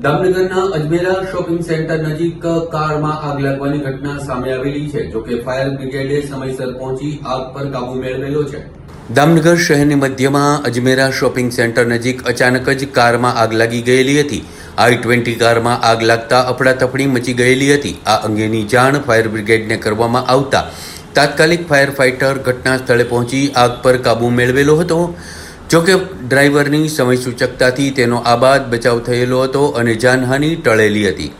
દામનગરના Ajmera shopping centre નજીક કારમાં આગ લાગવાની ઘટના સામે આવેલી છે જોકે ફાયર બ્રિગેડે સમયસર પહોંચી આગ પર કાબુ મેળવેલો છે. દામનગર શહેરની મધ્યમાં અજમેરા શોપિંગ સેન્ટર નજીક અચાનક જ કારમાં આગ લાગી ગયેલી હતી. આઈ ટ્વેન્ટી કારમાં આગ લાગતા અફડાતફડી મચી ગયેલી હતી. આ અંગેની જાણ ફાયર બ્રિગેડને કરવામાં આવતા તાત્કાલિક ફાયર ફાઇટર ઘટના સ્થળે પહોંચી આગ પર કાબુ મેળવેલો હતો. જોકે ડ્રાઈવરની સમય સૂચકતાથી તેનો આબાદ બચાવ થયેલો હતો અને જાનહાનિ ટળેલી હતી.